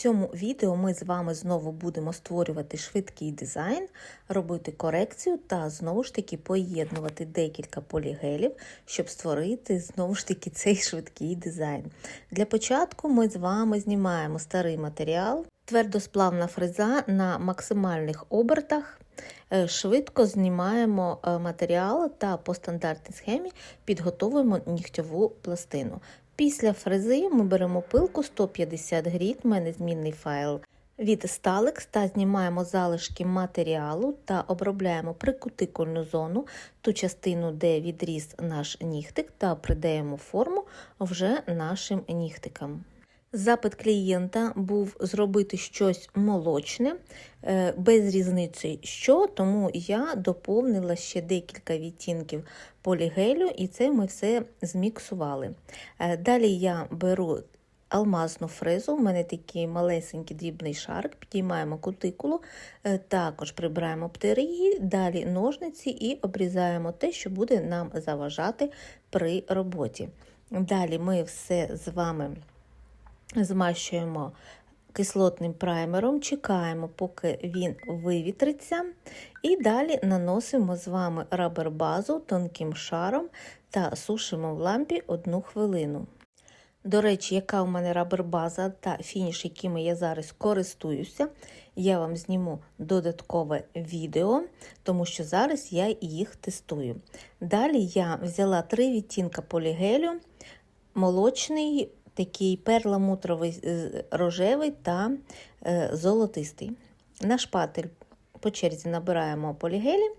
цьому відео ми з вами знову будемо створювати швидкий дизайн, робити корекцію та знову ж таки поєднувати декілька полігелів, щоб створити знову ж таки цей швидкий дизайн. Для початку ми з вами знімаємо старий матеріал, твердосплавна фреза на максимальних обертах. Е, Швидко знімаємо е, матеріал та по стандартній схемі підготовуємо нігтьову пластину. Після фрези ми беремо пилку 150 гріт, в мене змінний файл від сталик та знімаємо залишки матеріалу та обробляємо прикутикульну зону, ту частину, де відріс наш нігтик, та придаємо форму вже нашим нігтикам. Запит клієнта був зробити щось молочне, е, без різниці що, тому я доповнила ще декілька відтінків полігелю, і це ми все зміксували. Е, Далі я беру алмазну фрезу, у мене такий малесенький дрібний шарик, підіймаємо кутикулу, е, також прибираємо птерії, далі ножниці і обрізаємо те, що буде нам заважати при роботі. Далі ми все з вами змащуємо кислотним праймером, чекаємо, поки він вивітриться, і далі наносимо з вами рабер-базу тонким шаром та сушимо в лампі одну хвилину. До речі, яка у мене рабер-база та фініш, якими я зараз користуюся, я вам зніму додаткове відео, тому що зараз я їх тестую. Далі я взяла три відтінка полігелю, молочний, такий перламутровий рожевий та е, золотистий. На шпатель по черзі набираємо полігелі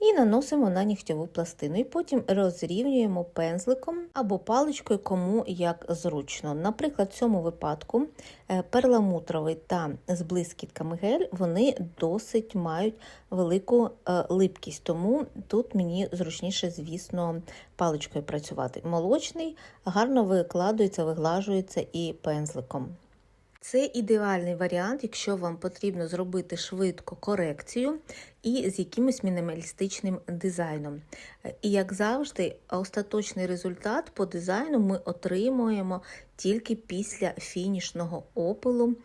і наносимо на нігтьову пластину. І потім розрівнюємо пензликом або паличкою, кому як зручно. Наприклад, в цьому випадку е, перламутровий та з блискітками гель вони досить мають велику е, липкість, тому тут мені зручніше, звісно, паличкою працювати. Молочний гарно викладується, виглажується і пензликом. Це ідеальний варіант, якщо вам потрібно зробити швидко корекцію і з якимось мінімалістичним дизайном. І, як завжди, остаточний результат по дизайну ми отримуємо тільки після фінішного опилу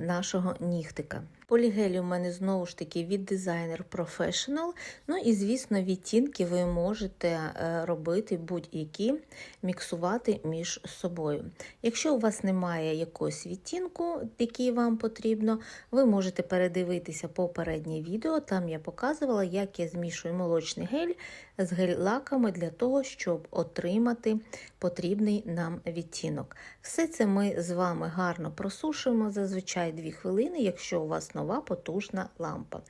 нашого нігтика. Полігелі у мене знову ж таки від дизайнер Professional. Ну і, звісно, відтінки ви можете робити будь-які, міксувати між собою. Якщо у вас немає якогось відтінку, який вам потрібно, ви можете передивитися попереднє відео. Там я показувала, як я змішую молочний гель з гель-лаками для того, щоб отримати потрібний нам відтінок. Все це ми з вами гарно просушуємо зазвичай 2 хвилини, якщо у вас нова потужна лампа.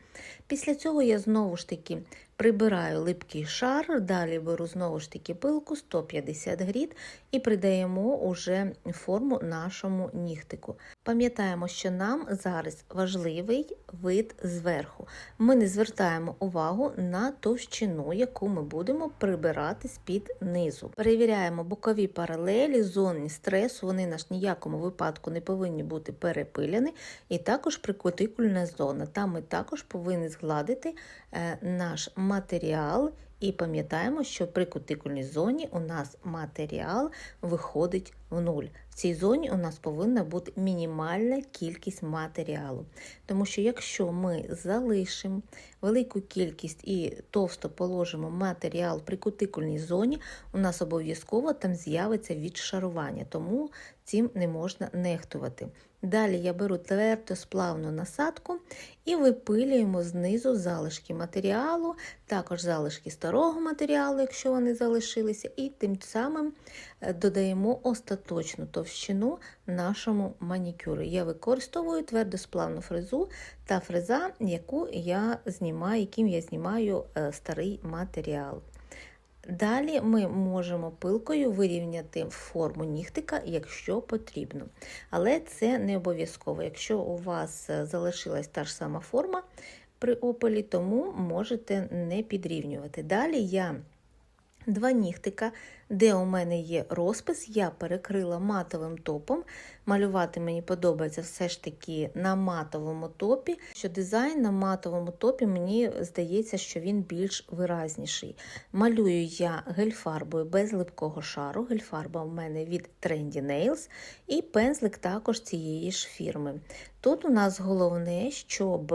Після цього я знову ж таки прибираю липкий шар, далі беру знову ж таки пилку 150 гріт і придаємо уже форму нашому нігтику. Пам'ятаємо, що нам зараз важливий вид зверху. Ми не звертаємо увагу на товщину, яку ми будемо прибирати з-під низу. Перевіряємо бокові паралелі, зони стресу, вони наш ніякому випадку не повинні бути перепиляні, і також прикутикульна зона. Там ми також повинні згладити е, наш матеріал. І пам'ятаємо, що при кутикульній зоні у нас матеріал виходить в нуль. В цій зоні у нас повинна бути мінімальна кількість матеріалу. Тому що якщо ми залишимо велику кількість і товсто положимо матеріал при кутикульній зоні, у нас обов'язково там з'явиться відшарування, тому цим не можна нехтувати. Далі я беру твердосплавну насадку і випилюємо знизу залишки матеріалу, також залишки старого матеріалу, якщо вони залишилися, і тим самим додаємо остаточну товщину нашому манікюру. Я використовую твердосплавну фрезу та фреза, яку я знімаю, яким я знімаю старий матеріал. Далі ми можемо пилкою вирівняти форму нігтика, якщо потрібно. Але це не обов'язково. Якщо у вас залишилась та ж сама форма при опелі, тому можете не підрівнювати. Далі я два нігтика, де у мене є розпис, я перекрила матовим топом. Малювати мені подобається все ж таки на матовому топі. Що дизайн на матовому топі, мені здається, що він більш виразніший. Малюю я гель-фарбою без липкого шару. Гель-фарба у мене від Trendy Nails і пензлик також цієї ж фірми. Тут у нас головне, щоб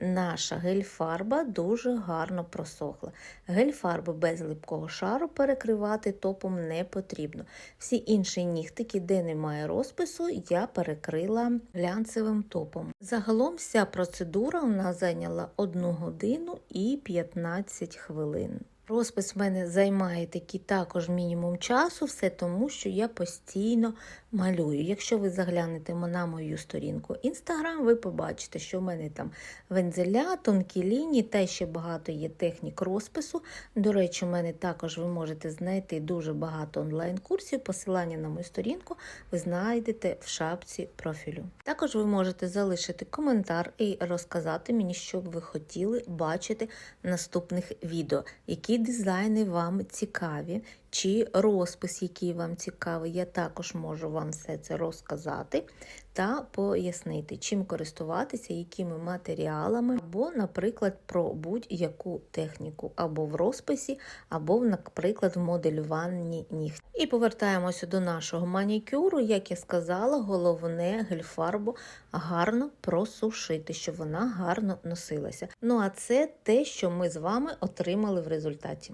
наша гель-фарба дуже гарно просохла. Гель-фарбу без липкого шару перекривати топом не потрібно. Всі інші нігтики, де немає розпису, я перекрила глянцевим топом. Загалом вся процедура у нас зайняла 1 годину і 15 хвилин. Розпис в мене займає такий також мінімум часу, все тому, що я постійно малюю. Якщо ви заглянете на мою сторінку Instagram, ви побачите, що в мене там вензеля, тонкі лінії та ще багато є технік розпису. До речі, у мене також ви можете знайти дуже багато онлайн-курсів. Посилання на мою сторінку ви знайдете в шапці профілю. Також ви можете залишити коментар і розказати мені, що б ви хотіли бачити в наступних відео, які дизайни вам цікаві, чи розпис, який вам цікавий, я також можу вам все це розказати та пояснити, чим користуватися, якими матеріалами, або, наприклад, про будь-яку техніку, або в розписі, або, наприклад, в моделюванні нігтів. І повертаємося до нашого манікюру. Як я сказала, головне гель-фарбу гарно просушити, щоб вона гарно носилася. Ну а це те, що ми з вами отримали в результаті.